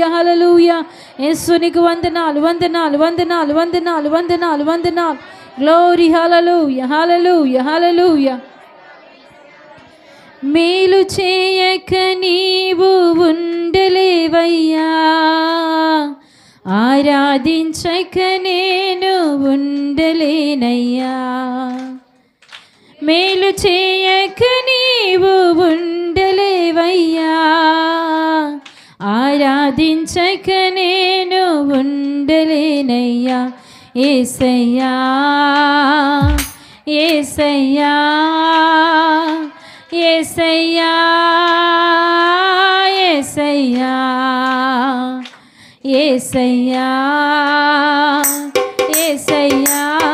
హల్లెలూయా యేసునికి వందనాలు వందనాలు వందనాలు వందనాలు వందనాలు వందనాలు. గ్లోరీ హల్లెలూయా హల్లెలూయా హల్లెలూయా మేలు చేయక నీవు ఉండలేవయ్యా. ఆరాధించక నేను ఉండలేనయ్యా. మేలు చే నేనయ్యా ఏసయ్యా ఏసయ్యా ఏసయ్యా ఏసయ్యా ఏసయ్యా ఏసయ్యా.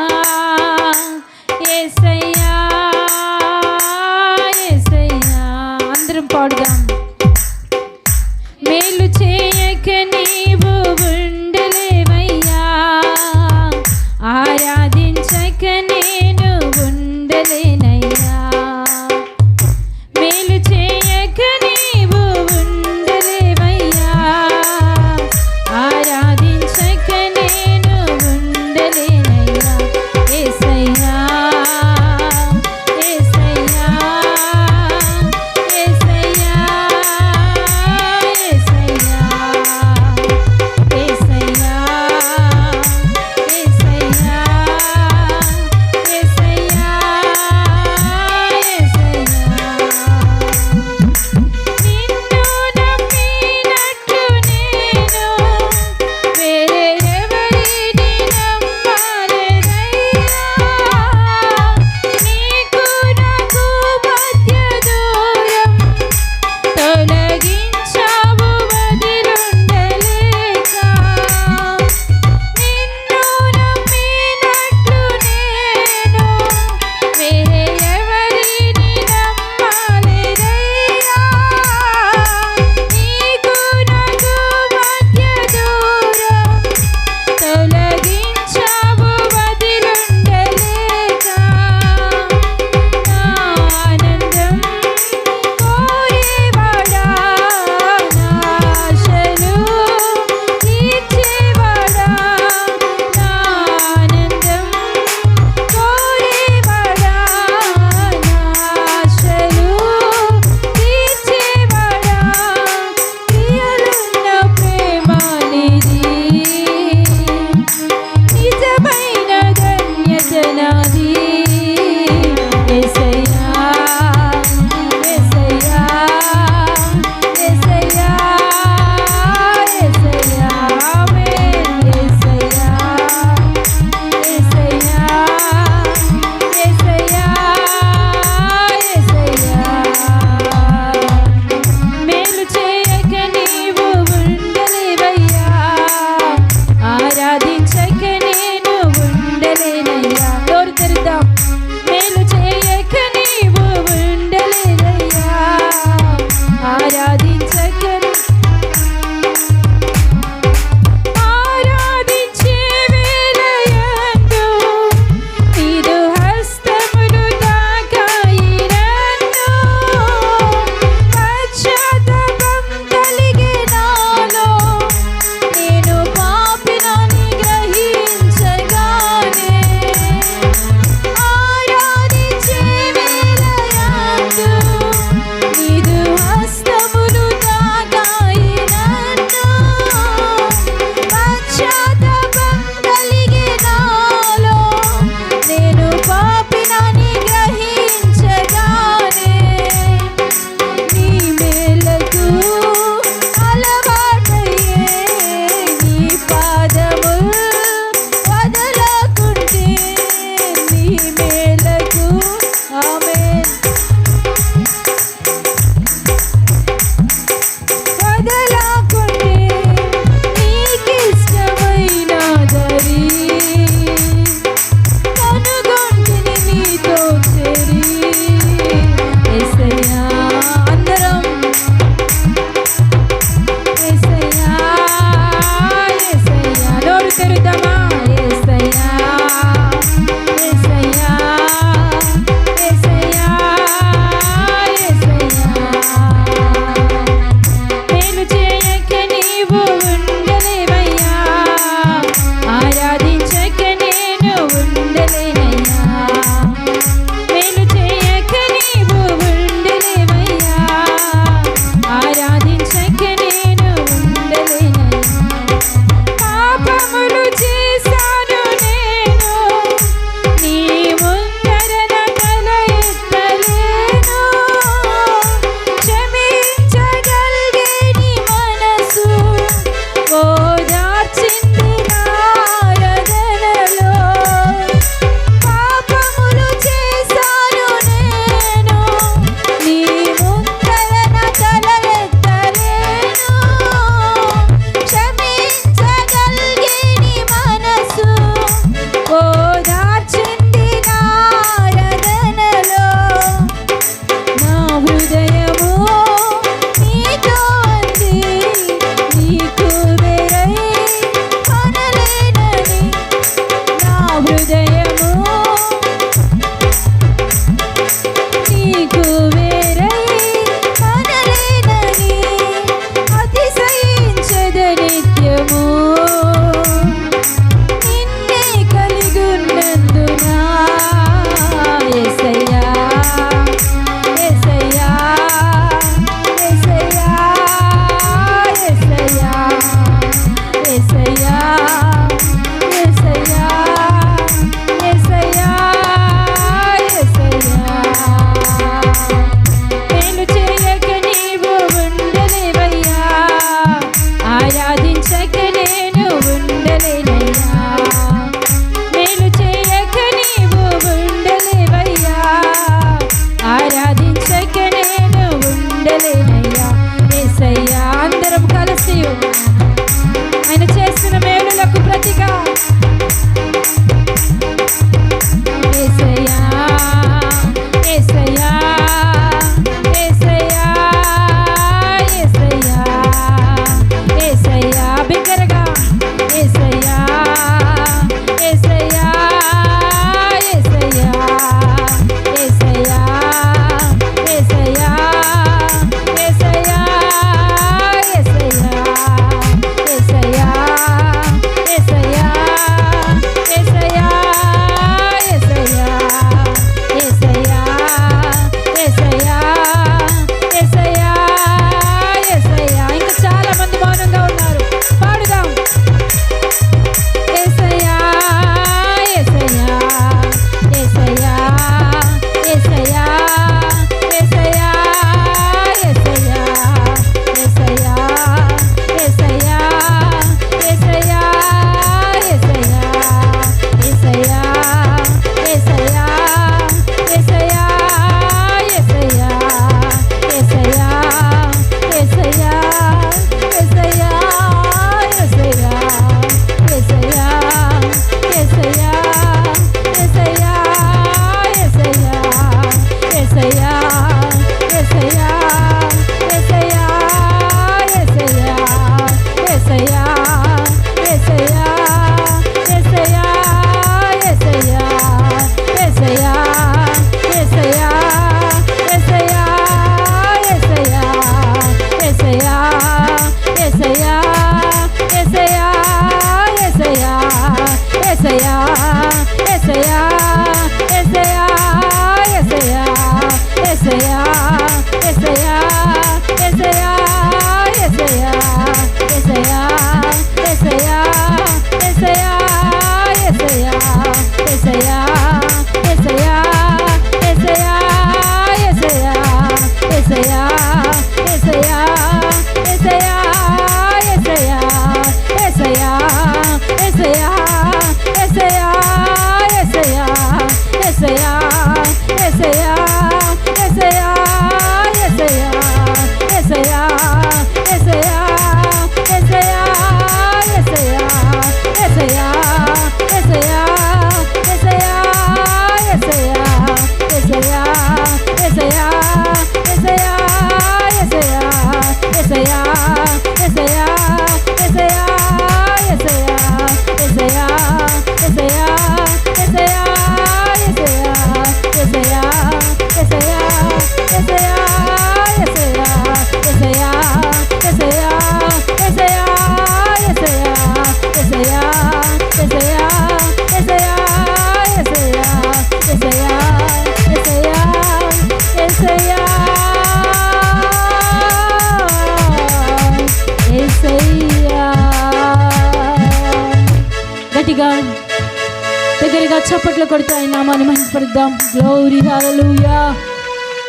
చప్పట్లు కొడుతూ ఆయన నామాన్ని మహిమపరుద్దాం గ్లోరీ హల్లెలూయా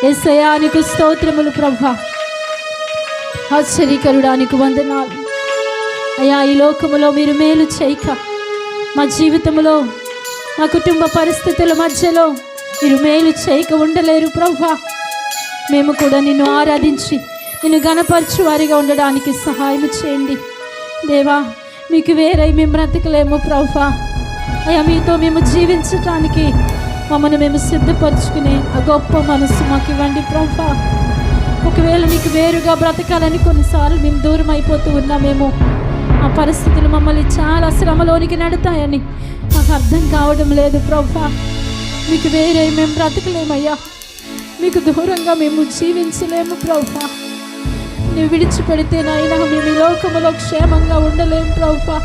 యేసయ్యా నీకు స్తోత్రములు ప్రభా. ఆశ్చర్యకరుడానికి వందనాలు. అయ్యా ఈ లోకములో మీరు మేలు చేయక మా జీవితంలో మా కుటుంబ పరిస్థితుల మధ్యలో మీరు మేలు చేయక ఉండలేరు ప్రభా. మేము కూడా నిన్ను ఆరాధించి నిన్ను గణపరచు వారిగా ఉండడానికి సహాయం చేయండి. దేవా మీకు వేరే మేము బ్రతకలేము ప్రభా. అయ్యా మీతో మేము జీవించటానికి మమ్మల్ని మేము సిద్ధపరచుకునే ఆ గొప్ప మనసు మాకు ఇవ్వండి ప్రభా. ఒకవేళ నీకు వేరుగా బ్రతకాలని కొన్నిసార్లు మేము దూరం అయిపోతూ ఉన్నామేమో ఆ పరిస్థితులు మమ్మల్ని చాలా శ్రమలోనికి నడతాయని మాకు అర్థం కావడం లేదు ప్రభా. మీకు వేరే మేము బ్రతకలేమయ్యా. మీకు దూరంగా మేము జీవించలేము ప్రభా. నువ్వు విడిచిపెడితే నాయన మేము ఈ లోకములో క్షేమంగా ఉండలేము ప్రభా.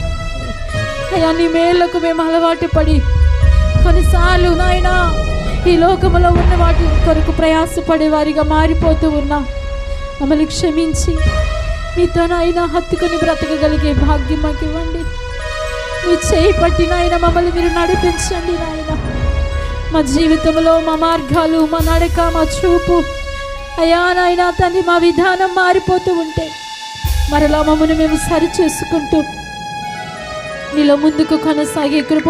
అయ్యా నీ మేళ్ళకు మేము అలవాటు పడి కొన్నిసార్లు నాయనా ఈ లోకములో ఉన్న వాటి కొరకు ప్రయాసపడే వారిగా మారిపోతూ ఉన్నాం. మమ్మల్ని క్షమించి మీతో నాయన హత్తుకొని బ్రతకగలిగే భాగ్యం మాకు ఇవ్వండి. మీ చేయి పట్టి నాయన మమ్మల్ని మీరు నడిపించండి నాయన. మా జీవితంలో మా మార్గాలు మా నడక మా చూపు. అయ్యా నాయన తండ్రి మా విధానం మారిపోతూ ఉంటే మరలా మమ్మల్ని మేము సరి చేసుకుంటూ నీలో ముందుకు కొనసాగే కృప